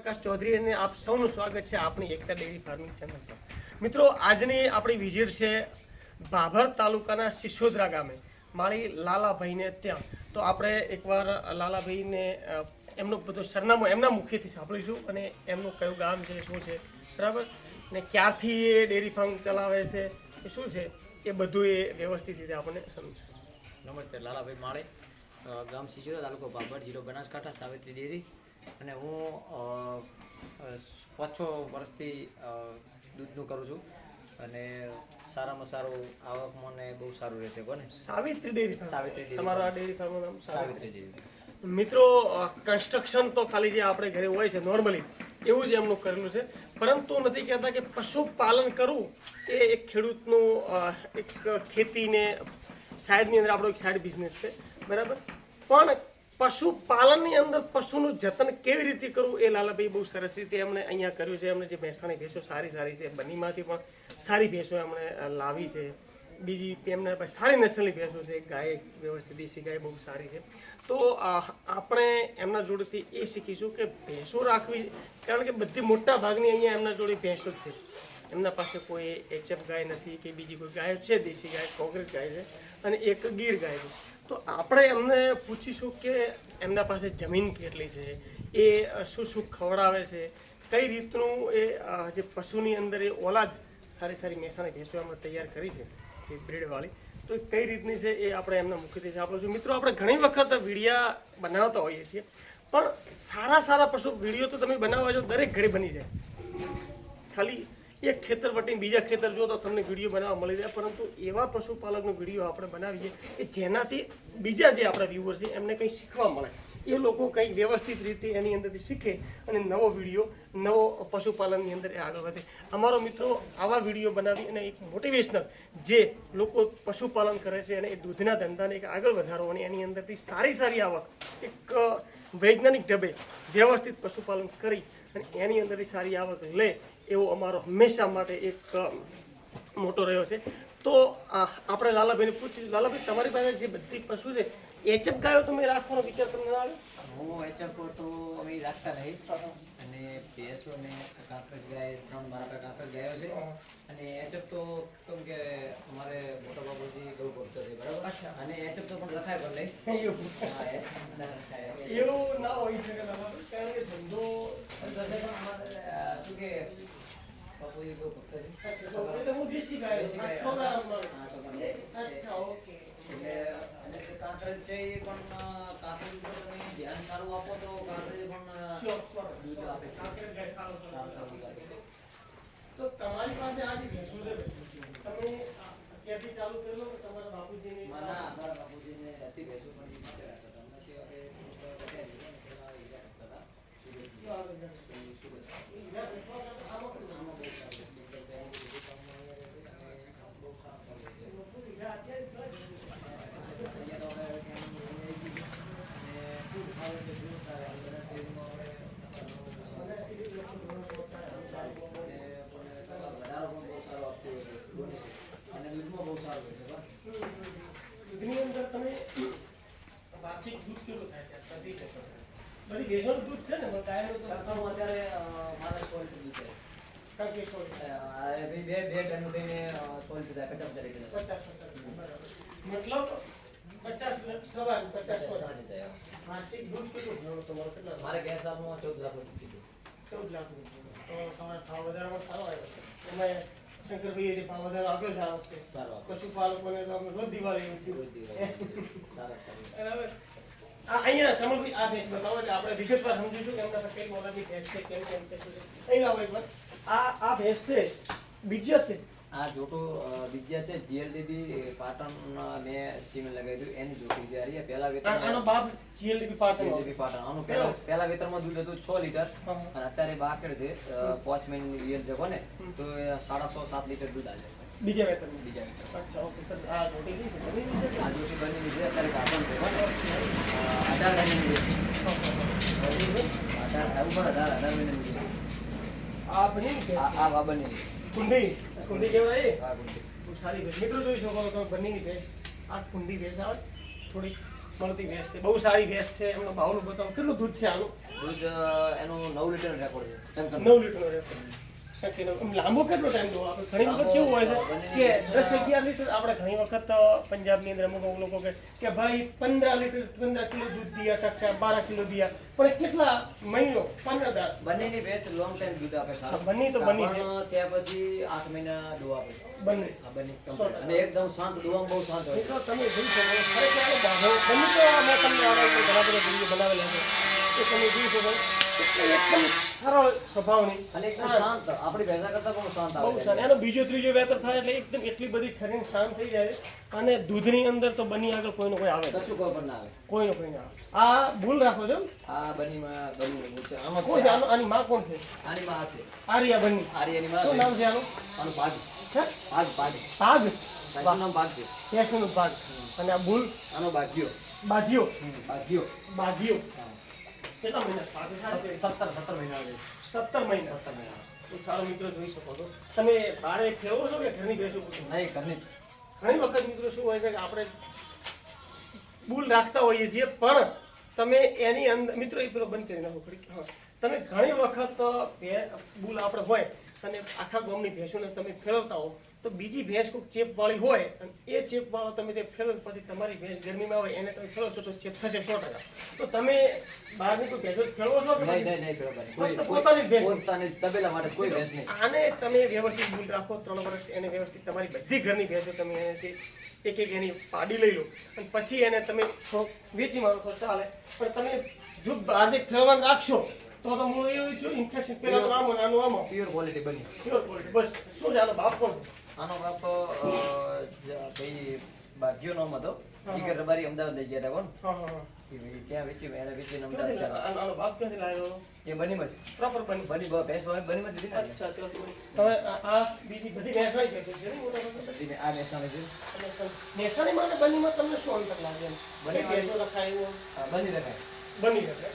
પ્રકાશ ચૌધરી અને આપ સૌનું સ્વાગત છે આપણી એકતા ડેરી ફાર્મિંગ ચેનલ પર. મિત્રો, આજની આપણી વિઝિટ છે ભાભર તાલુકાના સિસોદરા ગામે મારી લાલાભાઈને ત્યાં. તો આપણે એકવાર લાલાભાઈને એમનું બધું સરનામું એમના મુખેથી સાંભળીશું અને એમનું કયું ગામ છે, શું છે, બરાબર? ને ક્યારથી એ ડેરી ફાર્મ ચલાવે છે, એ શું છે, એ બધું એ વ્યવસ્થિત રીતે આપણને સમજાય નમસ્તે, લાલાભાઈ માળે ગામ સિસોદરા તાલુકો ભાભર જીરો બનાસકાંઠા, સાવિત્રી ડેરી. અને હું પાંચ છ વર્ષથી દૂધનું કરું છું. અને સારામાં સારું આવક મને બહુ સારું રહેશે કોને? સાવિત્રી ડેરી સાવિત્રી તમારા આ ડેરી ફાર્મનું નામ સાવિત્રી. સાવિત્રી ડેરી મિત્રો કન્સ્ટ્રક્શન તો ખાલી જે આપણે ઘરે હોય છે નોર્મલી એવું જ એમનું કરેલું છે. પરંતુ નથી કહેતા કે પશુપાલન કરવું એ એક ખેડૂતનું એક ખેતીને સાઈડની અંદર આપણો એક સાઈડ બિઝનેસ છે. બરાબર? પણ પશુપાલનની અંદર પશુનું જતન કેવી રીતે કરવું એ લાલાભાઈ બહુ સરસ રીતે એમણે અહીંયા કર્યું છે. એમણે જે મહેસાણી ભેંસો સારી સારી છે, બનીમાંથી પણ સારી ભેંસો એમણે લાવી છે. બીજી એમને સારી નસલની ભેંસો છે. ગાય વ્યવસ્થિત, દેશી ગાય બહુ સારી છે. તો આપણે એમના જોડેથી એ શીખીશું કે ભેંસો રાખવી, કારણ કે બધી મોટા ભાગની અહીંયા એમના જોડે ભેંસો જ છે. એમના પાસે કોઈ એચએફ ગાય નથી કે બીજી કોઈ ગાય છે, દેશી ગાય કોંગ્રેસ ગાય છે અને એક ગીર ગાય છે. તો આપણે એમને પૂછીશું કે એમના પાસે જમીન કેટલી છે, એ શું શું ખવડાવે છે, કઈ રીતનું એ જે પશુની અંદર એ ઓલાદ સારી સારી મહેસાણી ભેંસો એમણે તૈયાર કરી છે, જે બ્રીડવાળી, તો કઈ રીતની છે એ આપણે એમના મુખ્યત્વે આપણું છું મિત્રો, આપણે ઘણી વખત વિડીયા બનાવતા હોઈએ છીએ, પણ સારા સારા પશુ વીડિયો તો તમે બનાવવા જો દરેક ઘરે બની જાય. ખાલી એક ખેતર વટીને બીજા ખેતર જો તો તમને વીડિયો બનાવવા મળી જાય. પરંતુ એવા પશુપાલકનો વીડિયો આપણે બનાવીએ કે જેનાથી બીજા જે આપણા વ્યૂવર છે એમને કંઈ શીખવા મળે. એ લોકો કંઈક વ્યવસ્થિત રીતે એની અંદરથી શીખે અને નવો વીડિયો, નવો પશુપાલનની અંદર એ આગળ વધે. અમારો મિત્રો આવા વીડિયો બનાવી અને એક મોટિવેશનલ જે લોકો પશુપાલન કરે છે અને એ દૂધના ધંધાને એક આગળ વધારવાની એની અંદરથી સારી સારી આવક, એક વૈજ્ઞાનિક ઢબે વ્યવસ્થિત પશુપાલન કરી અને એની અંદરથી સારી આવક લે એવો અમારો હંમેશા માટે એક મોટો રહ્યો છે. તો આપણે લાલાભાઈને પૂછ્યું. લાલાભાઈ તમારી પાસે જે બધી પશુ છે એચએફ ગાયો તમે રાખવાનો વિચાર તમને આવે? હું એચએફ તો અમે રાખતા નહીં. અને ભેંસો ને કાંકરેજ ગાય ત્રણ મારા પાસે કાંકરેજ ગાયો છે. અને એચએફ તો કેમ કે અમારે મોટા બાબુજી ગૌ ભક્ત છે બરાબર? અને એચએફ તો પણ રખાય પણ નહીં. એવું. ના હોય શકે કારણ કે ધંધો શું કે બાપુજી ગૌ ભક્ત છે અચ્છા, તો એટલે હું દેશી ગાય. છોકરા રમવાનું. હા, છોકરા. અચ્છા ઓકે એટલે અને જે કાંકરેજ છે એ પણ કાંકરેજ ઉપર તમે ધ્યાન સારું આપો તો કાંકરેજ પણ શ્યોર, શ્યોર, દૂધ આપે કાંકરેજ ગાય સારું સારું સારું સારું દૂધ આપે છે. તો તમારી પાસે આજે ભેંસો છે તમે ક્યાંથી ચાલુ કરેલો કે તમારા બાપુજીને મારા અમારા બાપુજીને હતી ભેંસો પણ એ માટે રાખતા હતા. આપણે હતા. સુરત. આમાં બહુ સારું છે. એટલે પહેલું બધું કામ અહીંયા રહે છે અને બહુ સારું સારું છે. અહીંયા તો હવે કેમ અને દૂધ ખાવે એટલે દૂધ ખાવે. આ બધા શેરીમાં હવે અને આપણને પેલા વધારો પણ બહુ સારો આપતું હોય છે. donation. અને દૂધમાં બહુ સારું હોય છે બસ. દૂધની અંદર તમે વાર્ષિક દૂધ કેટલું થાય છે બધી ભેંસો બધી ભેંસોનું દૂધ છે ને પણ ગાયનું તો કાકાનું અત્યારે અ, મારા સોળ સુધી છે. કાંઈ ભેંસો અ, આ બે બે બે ટાઈમ થઈને અ, સોળ સુધી પચાસ હજાર એટલે પચાસ પચાસ બરાબર. મતલબ પચાસ સવાર પચાસ પચાસ સોળ સાઠ થયા. વાર્ષિક દૂધ કેટલું ભરવાનું તમારું કેટલા મારે ગેસ આપમાં ચૌદ લાખ રૂપિયા કીધું. ચૌદ લાખ રૂપિયા. તો તમારો ભાવ વધારામાં સારો આવ્યો છે એમાં શંકરભાઈએ જે ભાવ વધારો આપ્યો છે આ વખતે સારો આપ્યો. પશુપાલકોને તો અમે રોજ દિવાળી એવું થયું. રોજ દિવાળી. સારા સારું. બરાબર આ અહીંયા સમરભાઈ આ ભેંસ બતાવો એટલે આપણે વિગતવાર સમજીશું કે એમના પાસે કઈ મોડલની ભેંસ છે કેમ કેમ છે અહીં લાવો એકવાર આ આ ભેંસ છે, બીજો છે. આ જોટો બીજા છે જીએલડીબી પાટણ મેં સીમ લગાવી દીધું એની જોટી છે આ. પહેલા આ- આનો બાપ જીએલડીબી પાટણ જીએલડીબી પાટણ. આનું પહેલા પહેલા. વેતરમાં દૂધ હતું 6 લીટર. અને અત્યારે બાકર છે અ, પાંચ મહિનાની યર છે કોને તો એ સાડા સો સાત લીટર દૂધ આવે બીજા વેતન બીજા વેતર અચ્છા ઓકે સર. આ જોટી કઈ છે? બની છે? આ જોટી બની છે. અત્યારે ગાભણ છે અ, અઢાર મહિનાની છે. અઢાર ઉપર અઢાર અઢાર મહિનાની છે. આ બની આ આ બની કુંડી? કુંડી કેવાય એ? બહુ સારી ભેંસ. મિત્રો જોઈ શકો તો બનીની ભેંસ. આ કુંડી ભેંસ આવે. થોડી મળતી ભેંસ છે. બહુ સારી ભેંસ છે. એમનો ભાવનું બતાવો. કેટલું દૂધ છે આનું? દૂધ એનું નવ લીટર રેકોર્ડ છે. નવ લીટર રેકોર્ડ લાંબો કેટલો ટાઈમ દો આપણે ઘણી વખત કેવું હોય છે કે દસ અગિયાર લીટર આપણે ઘણી વખત પંજાબની અંદર અમુક લોકો કે કે ભાઈ પંદર લીટર પંદર કિલો દૂધ દિયા ટકા બાર કિલો દિયા. પણ કેટલા મહિનો? પંદર દાર બંનેની ભેંસ લોંગ ટાઈમ દૂધ આપે સારું. બંને તો બની છે. ત્યાં પછી આઠ મહિના દોવા આપે બંને. આ બંને અને એકદમ શાંત દોવા બહુ શાંત હોય છે. મિત્રો તમે જોઈ શકો ખરેખર બંને તો મેં તમને આ ઘણા બધા વીડિયો બનાવેલા છે. તો તમે જોઈ શકો. એકદમ સરળ સ્વભાવની. અને એકદમ શાંત આપણી ભેંસા કરતા પણ શાંત આવે બહુ છે. એનો બીજો ત્રીજો વેતર થાય એટલે એકદમ એટલી બધી ઠરીને શાંત થઈ જાય અને દૂધની અંદર તો બની આગળ કોઈનો કોઈ આવે કશું કોઈ પણ ના આવે. કોઈનો કોઈ ના આવે. આ ભૂલ રાખો છો આ બંનેમાં બંને છે. આમાં કોણ છે? આની માં કોણ છે? આની માં આ છે. આર્યા બની. આર્યની માં શું છે. નામ છે આનું? આનું ભાગ. ભાગ ભાગ. ભાગ? ભાગનું ભાગ છે. ભેંસનું ભાગ. અને આ ભૂલ? આનો ભાગ્યો ભાગ્યો બાજીઓ હા. કેટલા મહિના સત્તર સત્તર મહિના સત્તર મહિના? સત્તર મહિના. સારો મિત્રો જોઈ શકો છો. તમે બારે ખેવો છો કે ઘરની છો નહીં ઘરની. ઘણી વખત મિત્રો શું હોય છે કે આપણે ભૂલ રાખતા હોઈએ છીએ પણ તમે એની અંદર મિત્રો એ પેલો બંધ કરી નાખો હા. તમે ઘણી વખત ભૂલ આપણે હોય અને આખા ગામની ભેંસોને તમે ફેરવતા હો તો બીજી ભેંસ કોઈ ચેપવાળી હોય અને એ ચેપવાળો તમે તે ફેરો પછી તમારી ભેંસ ગરમીમાં હોય એને તમે ફેરવશો તો ચેપ થશે સો ટકા. તો તમે બહારની કોઈ ભેંસો ફેરવો છો નહીં નહીં નહીં પોતાની ભેંસ. પોતાની તબેલા માટે કોઈ ભેંસ નહીં. આને તમે વ્યવસ્થિત ભૂલ રાખો ત્રણ વર્ષ એને વ્યવસ્થિત તમારી બધી ઘરની ભેંસો તમે એનાથી એક એક એની પાડી લઈ લો. અને પછી એને તમે વેચી મારો તો ચાલે. પણ તમે જો બહારથી ફેરવાનું રાખશો તો તો મૂળ એવું ઇન્ફેક્શન પેલા તો આમ આનું આમ. પ્યોર ક્વોલિટી બની. પ્યોર ક્વોલિટી બસ. શું છે આનો બાપ કોણ છે? આનો બાપ ભાઈ બાગ્યો નામ હતો જીગર રબારી અમદાવાદ લઈ ગયા હતા કોણ? ત્યાં વેચી એને વેચીને અમદાવાદ બાપ ક્યાંથી લાવ્યો? એ બનીમાં જ પ્રોપર બની. બની ભેંસ બની- બનીમાં દીધી અચ્છા હવે આ- બીજી બધી ભેંસ હોય છે? ને મોટા મોટા? બધી આ મહેસાણા છે. મહેસાણીમાં અને બનીમાં તમને શું અંતર લાગે બની ભેંસો રખાય બની રખાય બની શકે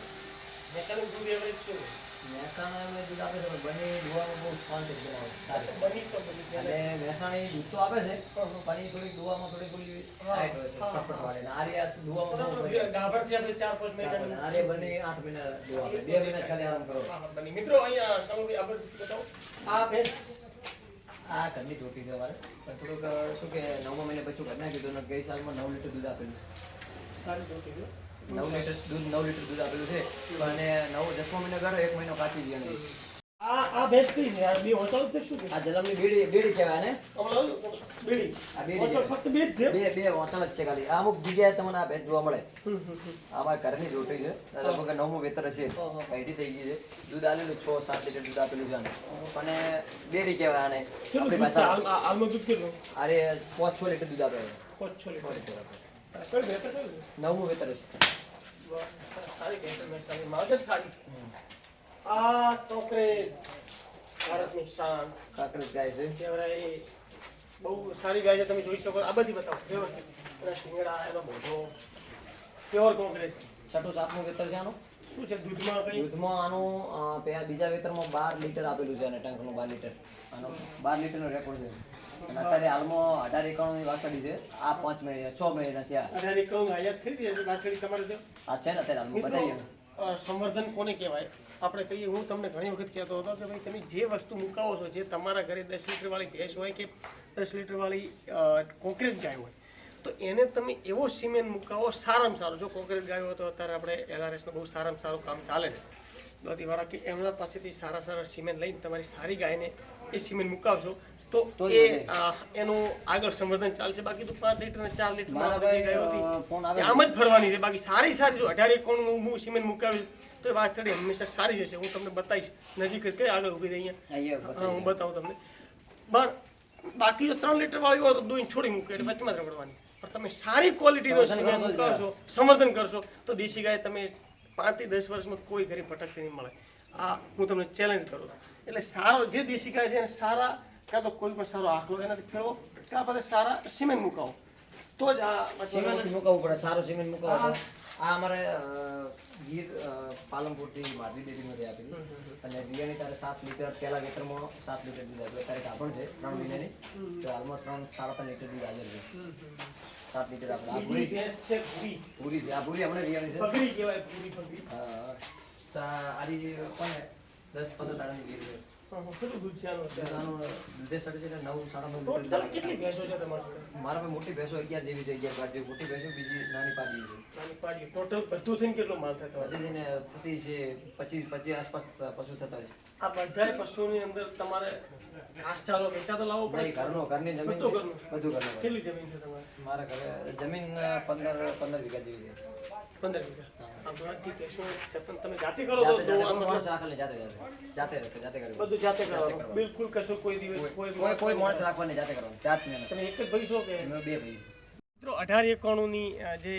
મહેસાણી દૂધ એવરેજ શું હોય? દૂધ આપે છે પણ દુવામાં બહુ શાંતિ બનાવે સારી બની તો બની જાય. અને મહેસાણી દૂધ તો આપે છે પણ એ થોડીક દુવામાં થોડી પેલી ટાઈટ હોય છે હા, હા. કપટ વાળી અને આર્યા દુવામાં બહુ બરાબર, બની. ગાભણથી આપણે ચાર પાંચ મહિના આર્ય બને આઠ મહિના દુવા આપે બે મહિના ખાલી આરામ કરો. મિત્રો અહીંયા આ ભેંસ આ ઘરની છે મારે પણ થોડુંક શું કે નવમા મહિને બચ્ચું ઘર નાખ્યું અને ગઈ સાલમાં નવ લીટર દૂધ આપેલું સારી છે. નવ લીટર દૂધ નવ લીટર દૂધ આપેલું છે. અને નવ દસમો મહિનો કરો એક મહિનો કાચી ગયો નહીં આ આ ભેંસ કઈ આ બે હોટલ છે શું આ જલમની બેડી બેડી કહેવાય ને હમણાં આ બેડી ફક્ત બે છે? બે બે વચન જ છે ખાલી. અમુક જગ્યાએ તમને આ ભેજ જોવા મળે. આમાં ઘરની રોટલી છે. લગભગ નવમું વેતર છે. કઈડી થઈ ગઈ છે. દૂધ આલેલું છ સાત લીટર દૂધ આપેલું છે અને બેડી કહેવાય આને. આપણી દૂધ છે? ભાષામાં. હાલ- આ- હાલનું દૂધ કેટલું? આરે પાંચ છ લીટર દૂધ આપે. પાંચ છ છ લીટર છે? નવમું વેતર સારી છે, મહેસાણી. માવજત સારી. આ ટોકરે ભારતની શાન કાંકરેજ ગાય છે. બહુ સારી ગાય છે તમે જોઈ શકો. આ બધી બતાવો. એના શિંગડા એનો મોઢો પ્યોર કોંગ્રેસ છઠ્ઠું સાતમું વેતર છે આનું? શું છે દૂધમાં કઈ? દૂધમાં આનું બીજા વેતરમાં બાર લીટર આપેલું છે અને ટંકનું બાર લીટર. આનો બાર લીટરનો રેકોર્ડ છે. અને અત્યારે હાલમાં અઢાર એકાણુંની વાસળી છે. આ પાંચ મહિના છ મહિના થયા. અઢાર એકાઉન્ટ આયાત કરી દે પાછળ તમારે જો આ છે ને અત્યારે હાલમાં બતાવીએ સંવર્ધન કોને કહેવાય? આપણે કહીએ હું તમને ઘણી વખત કહેતો હતો કે ભાઈ તમે જે વસ્તુ મુકાવો છો જે તમારા ઘરે દસ લીટરવાળી ભેંસ હોય કે દસ લીટરવાળી કોંક્રેટ ગાય હોય તો એને તમે એવો સિમેન્ટ મુકાવો સારામાં સારો. જો કોંક્રેટ ગાયો તો અત્યારે આપણે એલઆરએસનું બહુ સારામાં સારું કામ ચાલે છે. દોતીવાળા કે એમના પાસેથી સારા સારા સિમેન્ટ લઈને તમારી સારી ગાયને એ સિમેન્ટ મુકાવશો તો એ એનું આગળ સંવર્ધન ચાલશે. બાકી તો પાંચ લીટર ને ચાર લીટર આમ જ ફરવાની છે. બાકી સારી સારી જો અઢાર એકોણ હું સિમેન્ટ મુકાવીશ તો એ વાસ્તડી હંમેશા સારી જશે હું તમને બતાવીશ. નજીક કઈ આગળ ઊભી રહી અહીંયા. હા હું બતાવું તમને. પણ બાકી જો ત્રણ લીટર વાળી હોય તો દૂધ છોડી મૂકે એટલે વચમાં જ રગડવાની પણ તમે સારી ક્વોલિટીનો સિમેન્ટ મુકાવશો સંવર્ધન કરશો તો દેશી ગાય તમે પાંચથી દસ વર્ષમાં કોઈ ઘરે ભટકતી નહીં મળે. આ હું તમને ચેલેન્જ કરું એટલે સારો જે દેશી ગાય છે એને સારા કાં તો કોઈ પણ સારો આખલો એનાથી ફેરવો કાં પછી સારા સિમેન્ટ મુકાવો તો જ આ સિમેન્ટ જ મુકાવવું પડે સારો સિમેન્ટ મુકાવો આ અમારે ગીર પાલનપુરથી માધવી ડેરીમાંથી આપેલી અને રિયાની તારે સાત લીટર પહેલા વેતરમાં સાત લીટર દૂધ આપ્યું અત્યારે ગાભણ છે ત્રણ મહિનાની તો હાલમાં ત્રણ સાડા ત્રણ લીટર દૂધ હાજર છે સાત લીટર આપણે આ પૂરી છે પૂરી છે આ પૂરી આપણે રિયાની છે પગડી કહેવાય પૂરી પગડી હા સા- આરી કોને દસ પંદર દાડાની ગીર છે. કેટલું દૂધ છે આનું છે એટલે નવ સાડા નવ કેટલી ભેંસો છે તમારી મારા પાસે મોટી ભેંસો અગિયાર જેવી છે અગિયાર બાર જેવી. મોટી ભેંસો બીજી છે ટોટલ બધું થઈને કેટલો માલ થતો હોય બધી થતી છે પચીસ પચીસ આસપાસ પશુ થતા હોય આ બધા પશુઓની અંદર તમારે ઘાસચારો વેચાતો લાવવો પડે? ઘરનો ઘરની જમીન બધું ઘરનું? બધું ઘરનું કેટલી જમીન છે તમારે? મારા ઘરે જમીન પંદર પંદર વીઘા જેવી છે. પંદર વીઘા? આ બધી જતન તમે જાતે કરો તો માણસ રાખે જાતે જાતે. જાતે જાતે કરવું. બધું જાતે કરવાનું. બિલકુલ કશું કોઈ દિવસ કોઈ માણસ રાખવાની જાતે કરવાનું. જાત મહેનત. તમે એક જ ભાઈ છો કે? બે ભાઈ. મિત્રો અઢાર એકાણુંની જે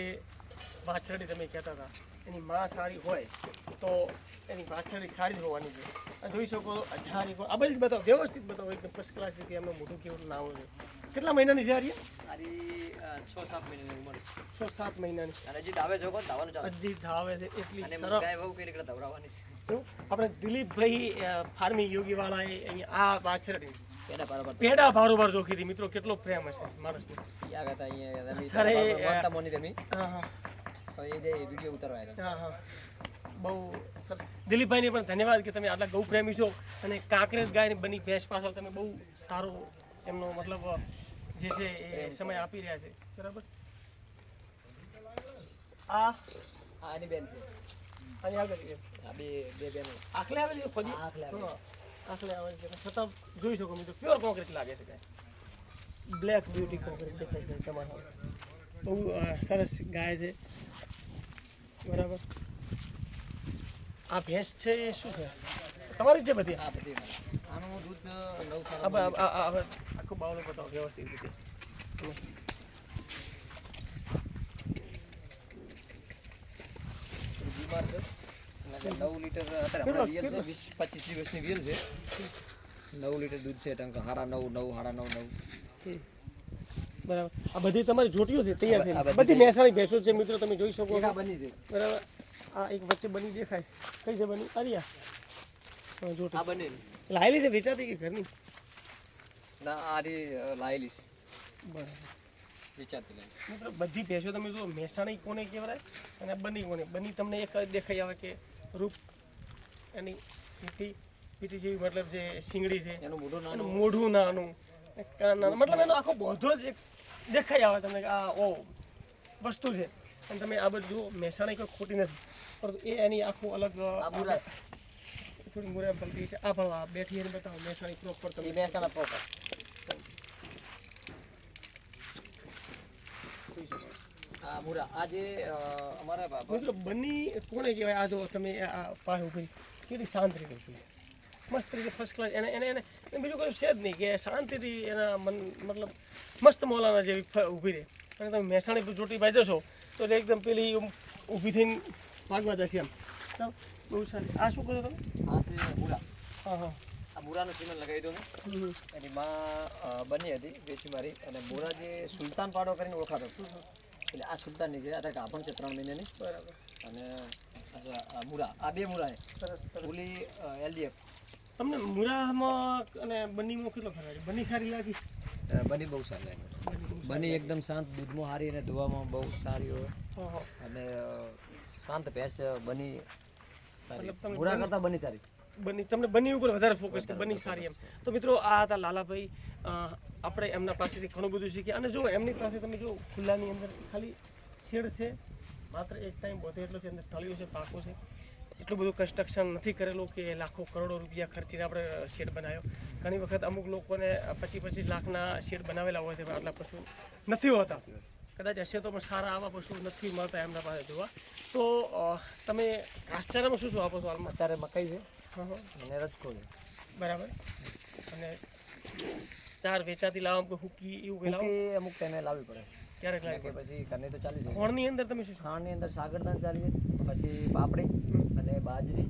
વાછરડી તમે કહેતા હતા એની માં સારી હોય તો એની વાછરડી સારી હોવાની છે. જોઈ શકો અઢાર આ બધી બતાવો વ્યવસ્થિત બતાવો એકદમ ફર્સ્ટ ક્લાસ રીતે એમનું મોઢું કેવું ના હોય કેટલા મહિનાની છે આર્ય? છ સાત મહિનાની ઉંમર છ. સાત મહિનાની. હજી ધાવે છો હજી ધાવે છે એટલી છે. આપણે દિલીપભાઈ ફાર્મી ફાર્મિંગ યોગીવાળાએ અહીંયા આ વાછરડી પેડા બરાબર જોખી હતી મિત્રો કેટલો પ્રેમ હશે માણસને. હતા અહીંયા તમે મોની તમે હા હા. બહુ દિલીપભાઈને પણ ધન્યવાદ કે તમે આટલા ગૌ પ્રેમી છો અને કાંકરેજ ગાય બની ભેંસ પાછળ તમે બહુ સારો એમનો મતલબ જે છે એ સમય આપી રહ્યા છે. બરાબર? આ આ બેન છે. આની આગળ આ બે બે બેન. આખલે આવેલી છે આખલે આવેલી. હા, આખલે આવેલી છે. છતાં જોઈ શકો મિત્રો પ્યોર કોન્ક્રીટ લાગે છે બ્લેક બ્યુટી કોન્ક્રીટ દેખાય છે તમારા. બહુ સરસ ગાય છે બરાબર આ ભેંસ છે એ શું છે? તમારી જ છે બધી? આ બધી આનું દૂધ આખો બાવલો બતાવો વ્યવસ્થિત રીતે. નવ લીટર અત્યારે વીસ પચીસ દિવસની વીલ છે. નવ લીટર દૂધ છે ટંક હાડા નવ નવ હાડા નવ નવ. બરાબર. આ બધી તમારી જોટીઓ છે તૈયાર છે બધી મહેસાણી ભેંસો છે મિત્રો તમે જોઈ શકો છો. બની છે. બરાબર. આ એક વચ્ચે બની દેખાય. કઈ છે બની અરિયા જો આ બની લાયેલી છે વેચાતી કે ઘરની? ના આ લાયેલી છે. બરાબર. વેચાતી મિત્રો બધી ભેંસો તમે જુઓ મહેસાણી કોને કહેવાય અને બની કોને? બની તમને એક દેખાઈ આવે કે રૂપ એની પીઠી પીઠી જેવી મતલબ જે સિંગડી છે. એનું મોઢું નાનું. મોઢું નાનું. એક કાન નાનું. મતલબ એનો આખો બધો જ એક દેખાઈ આવે તમને કે આ ઓ વસ્તુ છે. અને તમે આ બધું જુઓ મહેસાણી કોઈ ખોટી નથી. પરંતુ એ એની આખું અલગ થોડી મુરા પલટી છે. આ પણ બેઠી એને બતાવો મહેસાણી પ્રોપર તમે મહેસાણા પ્રોપર આ મુરા આ જે અમારા મિત્રો બની કોને કહેવાય? આ જો તમે આ પાસે ઊભી કેટલી શાંત રીતે મસ્ત રીતે ફર્સ્ટ ક્લાસ એને એને એને બીજું કોઈ છે જ નહીં કે શાંતિથી એના મન મતલબ મસ્ત મોલાના જેવી ઊભી રહે. અને તમે મહેસાણી જોટી બાઈ જશો તો એટલે એકદમ પેલી ઊભી થઈને ભાગવા જશે એમ. ચાલો બહુ સારી. આ શું કરો તમે? આ છે મુરા હા હા. આ મુરાનું ચિહ્ન લગાવી દઉં. એની માં બની હતી વેચી મારી. અને મુરા જે સુલતાન પાડો કરીને ઓળખાતો. એટલે આ સુલતાનની છે. આ ગાભણ છે ત્રણ મહિનાની. બરાબર. અને મુરા આ બે મૂરા છે. ઓલી એલડીએફ તમને મુરામાં અને બનીમાં કેટલો ફરક છે બની સારી લાગી? બની બહુ સારી લાગે. બની એકદમ શાંત દૂધમાં સારી અને ધોવામાં બહુ સારી હોય. અને શાંત ભેંસ બની મતલબ તમને બની સારી. બની તમને બની ઉપર વધારે ફોકસ કે બની સારી એમ. તો મિત્રો આ હતા લાલાભાઈ. આપણે એમના પાસેથી ઘણું બધું શીખ્યા અને જો એમની પાસે તમે જો ખુલ્લાની અંદર ખાલી શેડ છે. માત્ર એક ટાઈમ બધો એટલો છે અંદર તળિયું છે પાકો છે. એટલું બધું કન્સ્ટ્રક્શન નથી કરેલું કે લાખો કરોડો રૂપિયા ખર્ચીને આપણે શેડ બનાવ્યો. ઘણી વખત અમુક લોકોને પચીસ પચીસ લાખના શેડ બનાવેલા હોય છે પણ આટલા પશુ નથી હોતા. કદાચ હશે તો પણ સારા આવા પશુ નથી મળતા એમના પાસે જોવા. તો તમે આશ્ચર્યમાં શું શું આપો છો હાલમાં? અત્યારે મકાઈ છે અને રજકો છે બરાબર. અને ચાર વેચાતી લાવો કે હુકી એવું કંઈ લાવો? અમુક ટાઈમે લાવવી પડે. ક્યારેક લાગે પછી ઘરની તો ચાલી જાય. ખોણની અંદર તમે શું ખાણની અંદર સાગરદાન ચાલીએ પછી પાપડી અને બાજરી.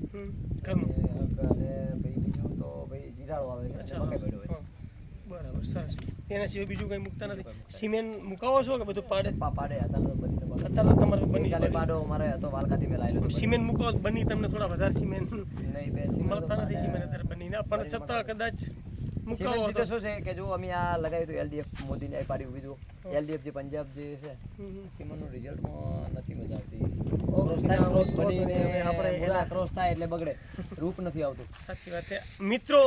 અને ભાઈ બીજું તો ભાઈ જીરાળો આવે છે મકાઈ બેડો હોય. બરાબર સરસ. એના સિવાય બીજું કંઈ મૂકતા નથી? સિમેન્ટ મુકાવો છો કે બધું પાડે? પાડે અત્યારે તો તમારે બની ચાલે પાડો. અમારે હતો વાલકાથી મેં હતો. સિમેન્ટ મૂકો બની તમને થોડા વધારે સિમેન્ટ. મળતા નથી સિમેન્ટ અત્યારે બનીને. પણ છતાં કદાચ મુકાવો તો. શું છે કે જો અમે આ લગાવ્યું હતું એલડીએફ મોદીની પાડી ઊભી એલડીએફ જે પંજાબ જે છે સિમેન્ટનું રિઝલ્ટમાં નથી મજા આવતી. મિત્રો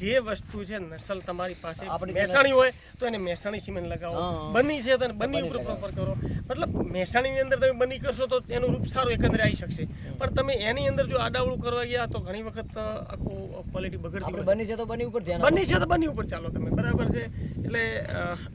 જે વસ્તુ છે નસલ તમારી પાસે મહેસાણી હોય તો એને મહેસાણી સિમેન્ટ લગાવો. બની છે તો બની ઉપર પ્રોપર કરો. મતલબ મહેસાણીની અંદર તમે બની કરશો તો એનું રૂપ સારું એકંદરે આવી શકશે. પણ તમે એની અંદર જો આડાવડું કરવા ગયા તો ઘણી વખત આખું ક્વોલિટી બગડતી બની છે તો બની ઉપર ધ્યાન બની છે તો બની ઉપર ચાલો તમે બરાબર છે? એટલે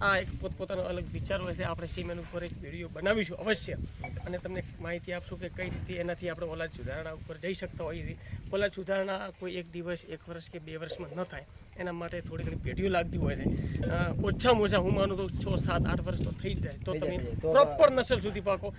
આ એક પોતપોતાનો અલગ વિચાર હોય છે. આપણે સિમેન્ટ ઉપર એક વીડિયો બનાવીશું અવશ્ય. અને તમને માહિતી આપશું કે કઈ રીતે એનાથી આપણે ઓલા સુધારણા ઉપર જઈ શકતા હોઈએ ઓલાદ સુધારણા કોઈ એક દિવસ એક વર્ષ કે બે વર્ષમાં ન થાય. એના માટે થોડી ઘણી પેઢીઓ લાગતી હોય છે. ઓછામાં ઓછા હું માનું તો છ સાત આઠ વર્ષ તો થઈ જ જાય. તો તમે પ્રોપર નસલ સુધી પાકો.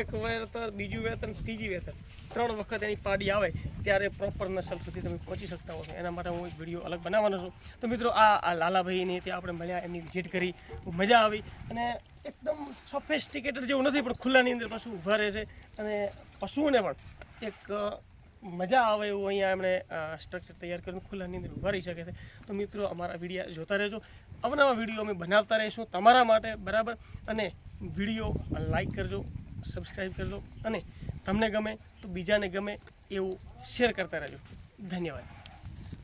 એક વેતર બીજું વેતન ત્રીજી વેતર ત્રણ વખત એની પાડી આવે ત્યારે પ્રોપર નસલ સુધી તમે પહોંચી શકતા હો એના માટે હું એક વીડિયો અલગ બનાવવાનો છું. તો મિત્રો, આ લાલાભાઈને ત્યાં આપણે મળ્યા, એમની વિઝિટ કરી. મજા આવી. અને એકદમ સોફેસ્ટિકેટેડ જેવું નથી, પણ ખુલ્લાની અંદર પશુ ઊભા રહે છે. અને પશુઓને પણ એક મજા આવે એવું અહીંયા એમણે સ્ટ્રક્ચર તૈયાર કરીને ખુલ્લાની અંદર ઊભા રહી શકે છે. તો મિત્રો, અમારા વિડીયા જોતા રહેજો. અવનવા વીડિયો અમે બનાવતા રહીશું તમારા માટે, બરાબર? અને વીડિયો લાઈક કરજો સબસ્ક્રાઈબ કરજો અને તમને ગમે તો બીજાને ગમે એવું શેર કરતા રહેજો. ધન્યવાદ.